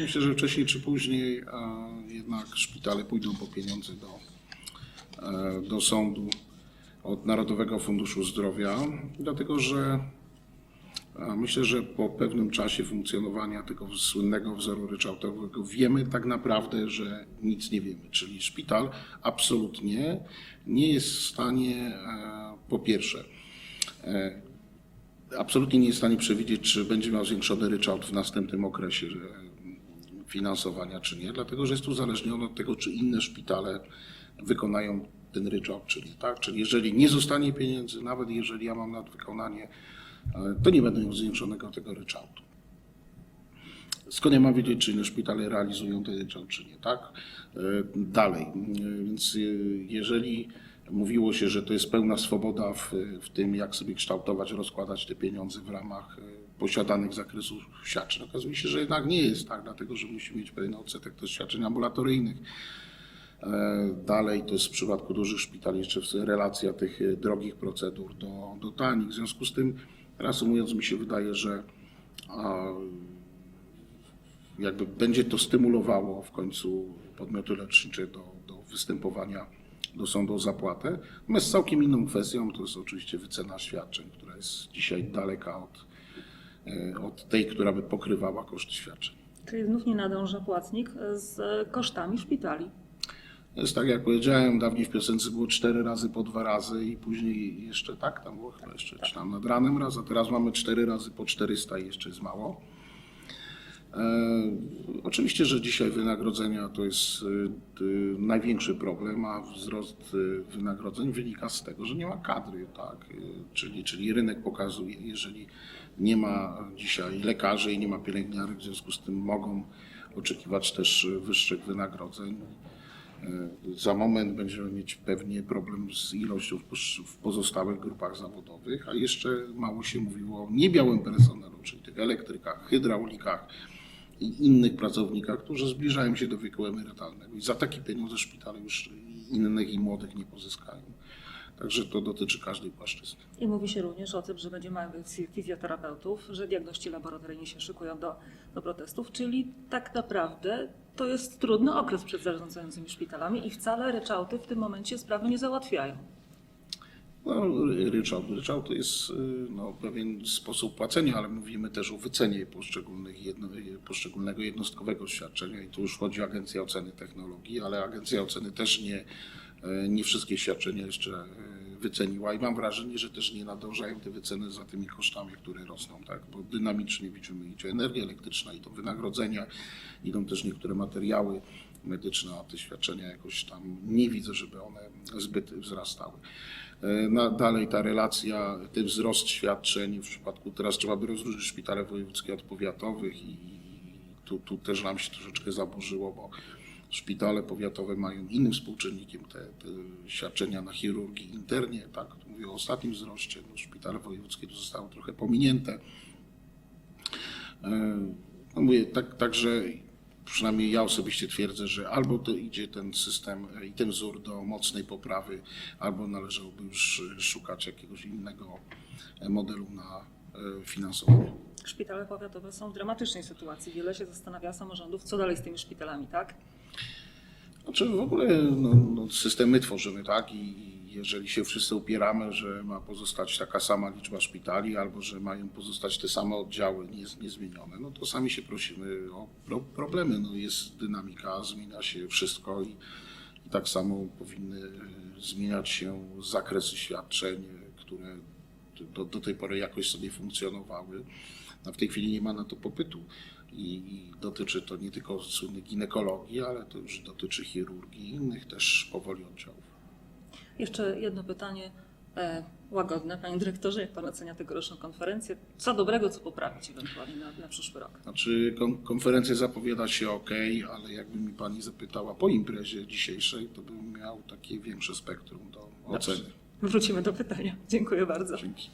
Myślę, że wcześniej czy później jednak szpitale pójdą po pieniądze do, e, do sądu od Narodowego Funduszu Zdrowia, dlatego że e, myślę, że po pewnym czasie funkcjonowania tego słynnego wzoru ryczałtowego wiemy tak naprawdę, że nic nie wiemy. Czyli szpital absolutnie nie jest w stanie, e, po pierwsze, absolutnie nie jest w stanie przewidzieć, czy będzie miał zwiększony ryczałt w następnym okresie finansowania, czy nie, dlatego że jest uzależnione od tego, czy inne szpitale wykonają ten ryczałt, czyli tak, czyli jeżeli nie zostanie pieniędzy, nawet jeżeli ja mam nadwykonanie, e, to nie będę miał zwiększonego tego ryczałtu. Skąd ja mam wiedzieć, czy inne szpitale realizują ten ryczałt, czy nie, tak? E, Dalej, e, więc jeżeli mówiło się, że to jest pełna swoboda w, w tym, jak sobie kształtować, rozkładać te pieniądze w ramach e, posiadanych zakresów świadczeń, okazuje się, że jednak nie jest tak, dlatego że musimy mieć pewien odsetek też świadczeń ambulatoryjnych. E, Dalej to jest w przypadku dużych szpitali jeszcze relacja tych e, drogich procedur do, do tanich. W związku z tym, reasumując, mi się wydaje, że jakby będzie to stymulowało w końcu podmioty lecznicze do, do występowania do sądu o zapłatę. Natomiast całkiem inną kwestią to jest oczywiście wycena świadczeń, która jest dzisiaj daleka od, e, od tej, która by pokrywała koszty świadczeń. Czyli znów nie nadąża płatnik z kosztami szpitali. To jest tak, jak powiedziałem, dawniej w piosence było cztery razy po dwa razy i później jeszcze tak, tam było chyba jeszcze czy tam nad ranem raz, a teraz mamy cztery razy po 400 i jeszcze jest mało. E, oczywiście, że dzisiaj wynagrodzenia to jest e, y, największy problem, a wzrost e, wynagrodzeń wynika z tego, że nie ma kadry, tak? Czyli, czyli rynek pokazuje, jeżeli nie ma dzisiaj lekarzy i nie ma pielęgniarek, w związku z tym mogą oczekiwać też wyższych wynagrodzeń. Za moment będziemy mieć pewnie problem z ilością w pozostałych grupach zawodowych, a jeszcze mało się mówiło o niebiałym personelu, czyli tych elektrykach, hydraulikach i innych pracownikach, którzy zbliżają się do wieku emerytalnego. I za takie pieniądze szpitale już innych i młodych nie pozyskają. Także to dotyczy każdej płaszczyzny. I mówi się również o tym, że będzie więcej fizjoterapeutów, że diagności laboratoryjni się szykują do, do protestów, czyli tak naprawdę to jest trudny okres przed zarządzającymi szpitalami i wcale ryczałty w tym momencie sprawy nie załatwiają. No, ryczałt. Ryczałt to jest y, no, pewien sposób płacenia, ale mówimy też o wycenie poszczególnych jedno, poszczególnego jednostkowego świadczenia i tu już chodzi o Agencję Oceny Technologii, ale Agencja Oceny też nie, e, nie wszystkie świadczenia jeszcze e, wyceniła i mam wrażenie, że też nie nadążają te wyceny za tymi kosztami, które rosną, tak? bo dynamicznie widzimy idzie energia elektryczna, idą wynagrodzenia, idą też niektóre materiały medyczne, a te świadczenia jakoś tam nie widzę, żeby one zbyt wzrastały. E, Na, dalej ta relacja, ten wzrost świadczeń w przypadku, teraz trzeba by rozróżnić szpitale wojewódzkie od powiatowych i tu, tu też nam się troszeczkę zaburzyło, bo szpitale powiatowe mają innym współczynnikiem te, te świadczenia na chirurgii internie, tak, tu mówię o ostatnim wzroście, no, szpitale wojewódzkie tu zostały trochę pominięte. E, No mówię, tak, także przynajmniej ja osobiście twierdzę, że albo to idzie ten system i ten wzór do mocnej poprawy, albo należałoby już szukać jakiegoś innego modelu na e, finansowanie. Szpitale powiatowe są w dramatycznej sytuacji. Wiele się zastanawia samorządów, co dalej z tymi szpitalami, tak? Znaczy w ogóle no, no, systemy tworzymy, tak? I jeżeli się wszyscy upieramy, że ma pozostać taka sama liczba szpitali, albo że mają pozostać te same oddziały niez, niezmienione, no to sami się prosimy o pro, problemy. No, jest dynamika, zmienia się wszystko i, i tak samo powinny e, zmieniać się zakresy świadczeń, które do, do tej pory jakoś sobie funkcjonowały. A w tej chwili nie ma na to popytu. I, I dotyczy to nie tylko słynnej ginekologii, ale to już dotyczy chirurgii i innych też powoli oddziałów. Jeszcze jedno pytanie e, łagodne. Panie dyrektorze, jak Pan ocenia tegoroczną konferencję? Co dobrego, co poprawić ewentualnie na, na przyszły rok? Znaczy kon, konferencja zapowiada się ok, ale jakby mi pani zapytała po imprezie dzisiejszej, to bym miał takie większe spektrum do oceny. Wrócimy do pytania. Dziękuję bardzo. Dzięki.